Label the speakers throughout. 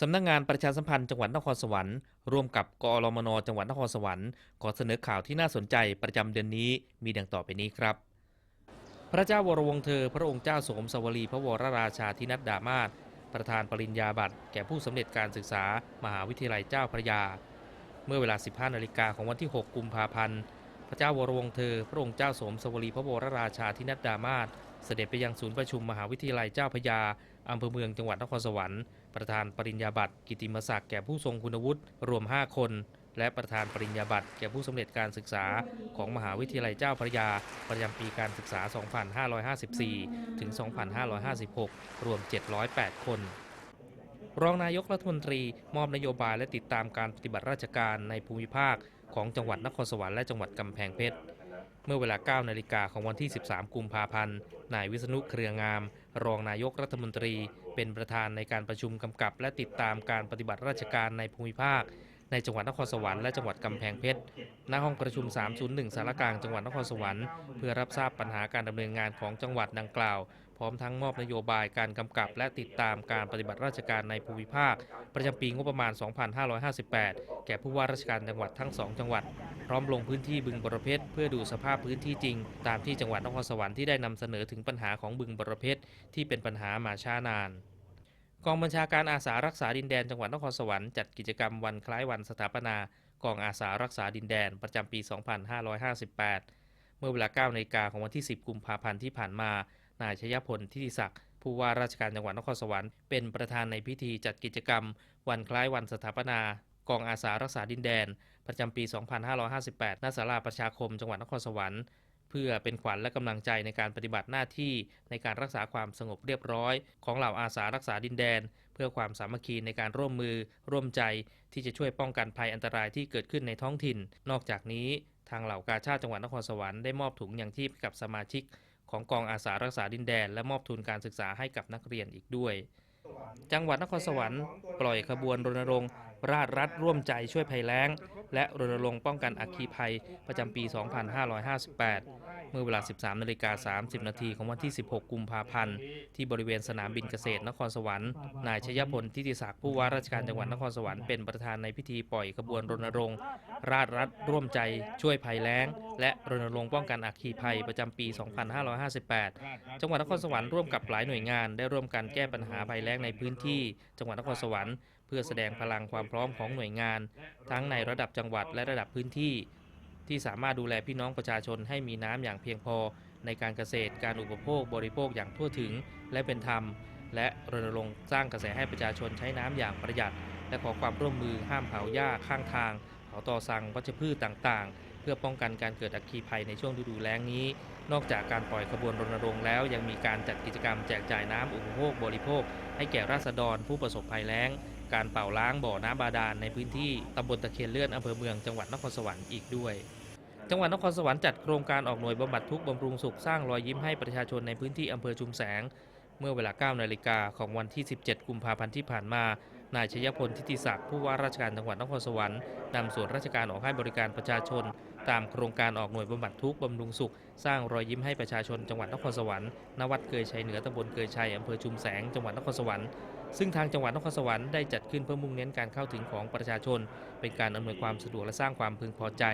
Speaker 1: สำนักงานประชาสัมพันธ์จังหวัดนครสวรรค์ร่วมกับกอรมนจังหวัดนครสวรรค์ขอเสนอข่าวที่น่าสนใจประจำเดือนนี้มีดังต่อไปนี้ครับ พระเจ้าวรวงเธอ พระองค์เจ้าสมสวรีพระวรราชาธินัดดามาศประธานปริญญาบัตรแก่ผู้สำเร็จการศึกษามหาวิทยาลัยเจ้าพระยา เมื่อเวลา 15นาฬิกาของวันที่ 6 กุมภาพันธ์พระเจ้าวรวงเธอ พระองค์เจ้าสมสวรีพระวรราชาธินัดดามาศเสด็จไปยังศูนย์ประชุมมหาวิทยาลัยเจ้าพระยาอำเภอเมืองจังหวัดนครสวรรค์ ประธานปริญญาบัตรกิติมศักดิ์แก่ผู้ทรงคุณวุฒิรวม 5 คน และประธานปริญญาบัตรแก่ผู้สำเร็จการศึกษาของมหาวิทยาลัยเจ้าพระยา ประจำปีการศึกษา 2554 ถึง 2556 รวม 708 คนรองนายกรัฐมนตรีมอบนโยบายและติดตามการปฏิบัติราชการในภูมิภาคของจังหวัดนครสวรรค์และจังหวัดกำแพงเพชร เมื่อเวลา 9 นาฬิกาของวันที่ 13 กุมภาพันธ์ นายวิษณุเครืองาม รองนายกรัฐมนตรี เป็นประธานในการประชุมกำกับ และติดตามการปฏิบัติราชการในภูมิภาค ในจังหวัดนครสวรรค์และจังหวัดกำแพงเพชรณห้องประชุม 301 สารกลางจังหวัดนครสวรรค์ เพื่อรับทราบปัญหาการดำเนินงานของจังหวัดดังกล่าว พร้อมทั้งมอบนโยบายการกำกับ และติดตามการปฏิบัติราชการในภูมิภาค ประจำปีงบประมาณ 2558 แก่ผู้ว่าราชการจังหวัดทั้ง 2 จังหวัด พร้อมลงพื้นที่บึงบรเพชรเพื่อดูสภาพพื้นที่จริง ตามที่จังหวัดนครสวรรค์ที่ได้นำเสนอถึงปัญหาของบึงบรเพชรที่เป็นปัญหามาช้านานกองบัญชาการอาสารักษาดินแดนจังหวัดนครสวรรค์จัดกิจกรรมวันคล้ายวันสถาปนากองอาสารักษาดินแดนประจำปี 2558 เมื่อเวลา9นาฬิกาของวันที่ 10 กุมภาพันธ์ที่ผ่านมา นายชยพลทิติศักดิ์ผู้ว่าราชการจังหวัดนครสวรรค์เป็นประธานในพิธีจัดกิจกรรม วันคล้ายวันสถาปนากองอาสารักษาดินแดน ประจำปี 2558 ณ ศาลาประชาคมจังหวัดนครสวรรค์ เพื่อเป็นขวัญและกำลังใจในการปฏิบัติหน้าที่ในการรักษาความสงบเรียบร้อย ของเหล่าอาสารักษาดินแดน เพื่อความสามัคคีในการร่วมมือ ร่วมใจที่จะช่วยป้องกันภัยอันตรายที่เกิดขึ้นในท้องถิ่น นอกจากนี้ ทางเหล่ากาชาติจังหวัดนครสวรรค์ได้มอบถุงยังชีพกับสมาชิก ของกองอาสารักษาดินแดน และมอบทุนการศึกษาให้กับนักเรียนอีกด้วย จังหวัดนครสวรรค์ปล่อยขบวนรณรงค์ ราชรัฐร่วมใจช่วยภัยแล้ง และรณรงค์ป้องกันอัคคีภัยประจำปี 2558 เมื่อเวลา 13นาฬิกา30 นาทีของวันที่ 16 กุมภาพันธ์ ที่บริเวณสนามบินเกษตรนครสวรรค์ นายชยพลทิติศักดิ์ผู้ว่าราชการจังหวัดนครสวรรค์เป็นประธานในพิธีปล่อยขบวนรณรงค์ ราชรัฐร่วมใจช่วยภัยแล้ง และรณรงค์ป้องกันอัคคีภัยประจำปี 2558 จังหวัดนครสวรรค์ร่วมกับหลายหน่วยงานได้ร่วมกันแก้ปัญหาภัยแล้งในพื้นที่ จังหวัดนครสวรรค์เพื่อแสดงพลังความพร้อมของหน่วยงาน ทั้งในระดับจังหวัดและระดับพื้นที่ ที่สามารถดูแลพี่น้องประชาชนให้มีน้ำอย่างเพียงพอ ในการเกษตรการอุปโภคบริโภคอย่างทั่วถึง และเป็นธรรม และรณรงค์สร้างกระแสให้ประชาชนใช้น้ำอย่างประหยัด และขอความร่วมมือห้ามเผาหญ้าข้างทางเผาต่อสั่งวัชพืชต่างๆ เพื่อป้องกันการเกิดอัคคีภัยในช่วงฤดูแล้งนี้ นอกจากการปล่อยขบวนรณรงค์แล้วยังมีการจัดกิจกรรมแจกจ่ายน้ำอุปโภคบริโภค ให้แก่ราษฎรผู้ประสบภัยแล้ง การเป่าล้างบ่อน้ำบาดาลในพื้นที่ตำบลตะเคียนเลื่อนอำเภอเมืองจังหวัดนครสวรรค์อีกด้วย จังหวัดนครสวรรค์จัดโครงการออกหน่วยบำบัดทุกข์บำรุงสุขสร้างรอยยิ้มให้ประชาชนในพื้นที่อำเภอชุมแสง เมื่อเวลา9นาฬิกาของวันที่ 17 กุมภาพันธ์ที่ผ่านมานายชยพลทิติศักดิ์ผู้ว่าราชการจังหวัดนครสวรรค์นำส่วนราชการออกให้บริการประชาชน ตามโครงการออกหน่วยบำบัดทุกข์บำรุงสุข สร้างรอยยิ้มให้ประชาชนจังหวัดนครสวรรค์ณวัดเกยชัยเหนือตำบลเกยชัยอำเภอชุมแสงจังหวัดนครสวรรค์ ซึ่งทางจังหวัดนครสวรรค์ได้จัดขึ้นเพื่อมุ่งเน้นการเข้าถึงของประชาชน เป็นการอำนวยความสะดวกและสร้างความพึงพอใจ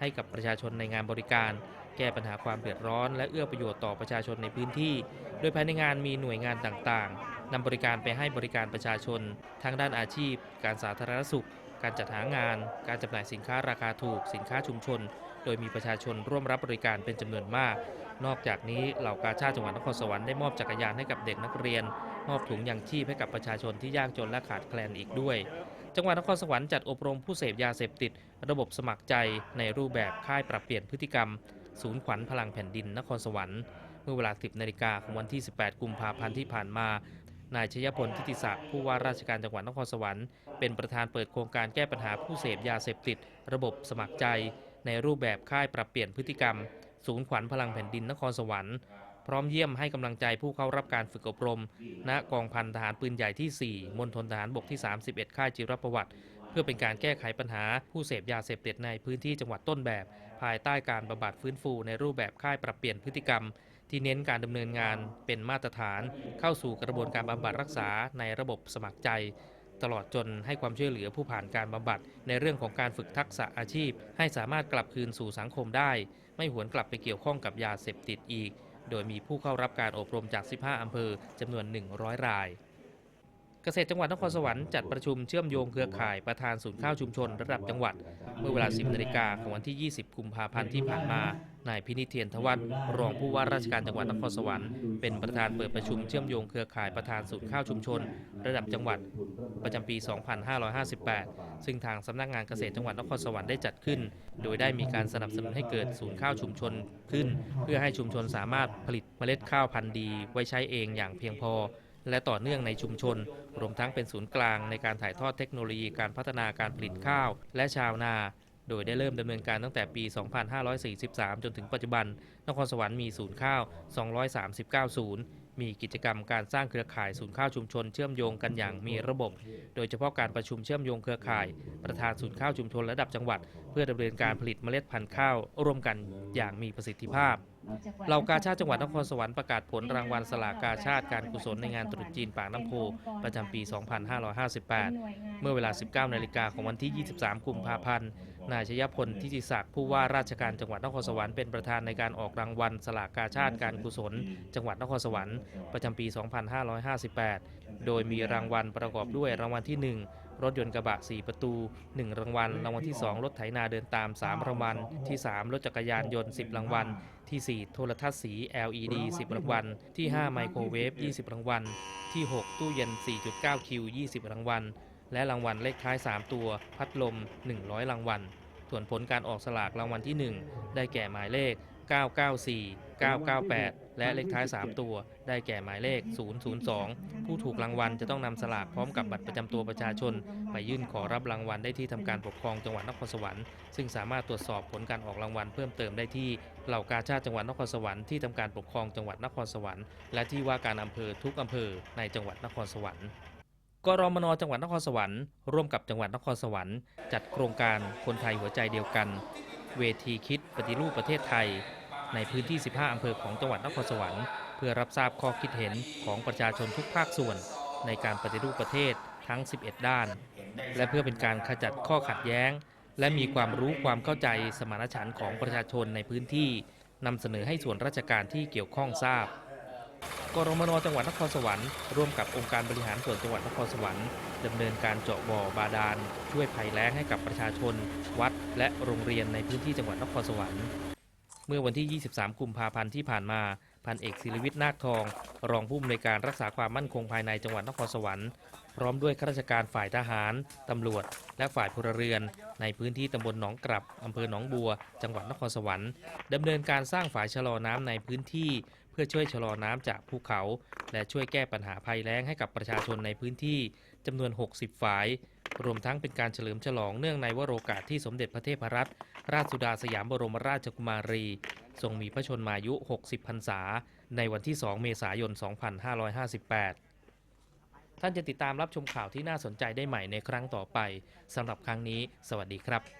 Speaker 1: ให้กับประชาชนในงานบริการ แก้ปัญหาความเดือดร้อน และเอื้อประโยชน์ต่อประชาชนในพื้นที่ โดยภายในงานมีหน่วยงานต่างๆนำบริการไปให้บริการประชาชน ทั้งด้านอาชีพ การสาธารณสุข การจัดหางาน การจำหน่ายสินค้าราคาถูก สินค้าชุมชน โดยมีประชาชนร่วมรับบริการเป็นจำนวนมาก นอกจากนี้เหล่ากาชาติจังหวัดนครสวรรค์ได้มอบจักรยานให้กับเด็กนักเรียน มอบถุงยังชีพให้กับประชาชนที่ยากจนและขาดแคลนอีกด้วย จังหวัดนครสวรรค์จัดอบรมผู้เสพยาเสพติด ระบบสมัครใจในรูปแบบค่ายปรับเปลี่ยนพฤติกรรม ศูนย์ขวัญพลังแผ่นดินนครสวรรค์เมื่อเวลา 10นาฬิกาของวันที่ 18 กุมภาพันธ์ที่ผ่านมา นายชยพลทิติศักดิ์ผู้ว่าราชการจังหวัดนครสวรรค์เป็นประธานเปิดโครงการแก้ปัญหาผู้เสพยาเสพติด ระบบสมัครใจ ในรูปแบบค่ายปรับเปลี่ยนพฤติกรรม ศูนย์ขวัญพลังแผ่นดินนครสวรรค์ ร้อมเยี่ยมให้กำลังใจผู้เข้ารับการฝึกอบรม ณกองพันทหารปืนใหญ่ที่ 4 มณฑลทหารบกที่ 31 ค่ายจิรประวัติ เพื่อเป็นการแก้ไขปัญหาผู้เสพยาเสพติดในพื้นที่จังหวัดต้นแบบ ภายใต้การบำบัดฟื้นฟูในรูปแบบค่ายปรับเปลี่ยนพฤติกรรม ที่เน้นการดำเนินงานเป็นมาตรฐาน เข้าสู่กระบวนการบำบัดรักษาในระบบสมัครใจ ตลอดจนให้ความช่วยเหลือผู้ผ่านการบำบัดในเรื่องของการฝึกทักษะอาชีพ ให้สามารถกลับคืนสู่สังคมได้ ไม่หวนกลับไปเกี่ยวข้องกับยาเสพติดอีก โดยมีผู้เข้ารับการอบรมจาก 15 อำเภอจำนวน 100 ราย เกษตรจังหวัดนครสวรรค์จัดประชุมเชื่อมโยงเครือข่ายประธานศูนย์ข้าวชุมชนระดับจังหวัด เมื่อเวลา 10นาฬิกาของวันที่ 20 กุมภาพันธ์ที่ผ่านมานายพินิเทียนทวัฒน์รองผู้ว่าราชการจังหวัดนครสวรรค์เป็นประธานเปิดประชุมเชื่อมโยงเครือข่ายประธานศูนย์ข้าวชุมชน ระดับจังหวัด ประจำปี 2558 ซึ่งทางสำนักงานเกษตรจังหวัดนครสวรรค์ได้จัดขึ้น โดยได้มีการสนับสนุนให้เกิดศูนย์ข้าวชุมชนขึ้น เพื่อให้ชุมชนสามารถผลิตเมล็ดข้าวพันธุ์ดีไว้ใช้เองอย่างเพียงพอ และต่อเนื่องในชุมชน รวมทั้งเป็นศูนย์กลางในการถ่ายทอดเทคโนโลยีการพัฒนาการผลิตข้าว และชาวนา โดยได้เริ่มดำเนินการตั้งแต่ปี 2543 จนถึงปัจจุบัน นครสวรรค์มีศูนย์ข้าว 239 ศูนย์มีกิจกรรมการสร้างเครือข่ายศูนย์ข้าวชุมชนเชื่อมโยงกันอย่างมีระบบ โดยเฉพาะการประชุมเชื่อมโยงเครือข่าย ประธานศูนย์ข้าวชุมชนระดับจังหวัด เพื่อดำเนินการผลิตเมล็ดพันธุ์ข้าวร่วมกันอย่างมีประสิทธิภาพ เหล่ากาชาติจังหวัดนครสวรรค์ประกาศผลรางวัลสลากกาชาติการกุศลในงานตรุษจีนปากน้ำโพประจำปี 2558 เมื่อเวลา 19 นาฬิกาของวันที่ 23 กุมภาพันธ์ นายชยพลทิติศักดิ์ผู้ว่าราชการจังหวัดนครสวรรค์เป็นประธานในการออกรางวัลสลากกาชาติการกุศล จังหวัดนครสวรรค์ประจำปี 2558 โดยมีรางวัลประกอบด้วยรางวัลที่ 1 รถยนต์กระบะ 4 ประตู 1 รางวัล รางวัลที่ 2 รถไถนาเดินตาม 3 รางวัล ที่ 3 รถจักรยานยนต์ 10 รางวัล ที่ 4 โทรทัศน์สี LED 10 รางวัล ที่ 5 ไมโครเวฟ 20 รางวัล ที่ 6 ตู้เย็น 4.9 คิว 20 รางวัล และรางวัลเลขท้าย 3 ตัว พัดลม 100 รางวัลส่วนผลการออกสลากรางวัลที่ 1 ได้แก่หมายเลข 994 998 และเลขท้าย 3 ตัว ได้แก่หมายเลข 002 ผู้ถูกรางวัลจะต้องนำสลากพร้อมกับบัตรประจำตัวประชาชน ไปยื่นขอรับรางวัลได้ที่ทำการปกครองจังหวัดนครสวรรค์ซึ่งสามารถตรวจสอบผลการออกรางวัลเพิ่มเติมได้ที่เหล่ากาชาติจังหวัดนครสวรรค์ที่ทำการปกครองจังหวัดนครสวรรค์และที่ว่าการอำเภอทุกอำเภอในจังหวัดนครสวรรค์กรมนจังหวัดนครสวรรค์ร่วมกับจังหวัดนครสวรรค์ จัดโครงการคนไทยหัวใจเดียวกัน เวทีคิดปฏิรูปประเทศไทย ในพื้นที่ 15 อำเภอของจังหวัดนครสวรรค์เพื่อรับทราบข้อคิดเห็นของประชาชนทุกภาคส่วน ในการปฏิรูปประเทศทั้ง 11 ด้าน และเพื่อเป็นการขจัดข้อขัดแย้ง และมีความรู้ความเข้าใจสมานฉันท์ของประชาชนในพื้นที่นำเสนอให้ส่วนราชการที่เกี่ยวข้องทราบกรมนจังหวัดนครสวรรค์ร่วมกับองค์การบริหารส่วนจังหวัดนครสวรรค์ดำเนินการเจาะบ่อบาดาลช่วยภัยแล้งให้กับประชาชน วัด และโรงเรียนในพื้นที่จังหวัดนครสวรรค์ เมื่อวันที่ 23 กุมภาพันธ์ที่ผ่านมา พันเอกศิริวิทย์นาคทอง รองผู้อำนวยการรักษาความมั่นคงภายในจังหวัดนครสวรรค์ พร้อมด้วยข้าราชการฝ่ายทหาร ตำรวจ และฝ่ายพลเรือน ในพื้นที่ตำบลหนองกลับ อำเภอหนองบัว จังหวัดนครสวรรค์ดำเนินการสร้างฝายชะลอน้ำในพื้นที่ พื่อช่วยชะลอน้ำจากภูเขา และช่วยแก้ปัญหาภัยแล้งให้กับประชาชนในพื้นที่จำนวน 60 ฝ่าย รวมทั้งเป็นการเฉลิมฉลองเนื่องในวโรกาสที่สมเด็จพระเทพรัตนราชสุดาสยามบรมราชกุมารี ทรงมีพระชนมายุ 60 พรรษา ในวันที่ 2 เมษายน 2558ท่านจะติดตามรับชมข่าวที่น่าสนใจได้ใหม่ในครั้งต่อไป สำหรับครั้งนี้ สวัสดีครับ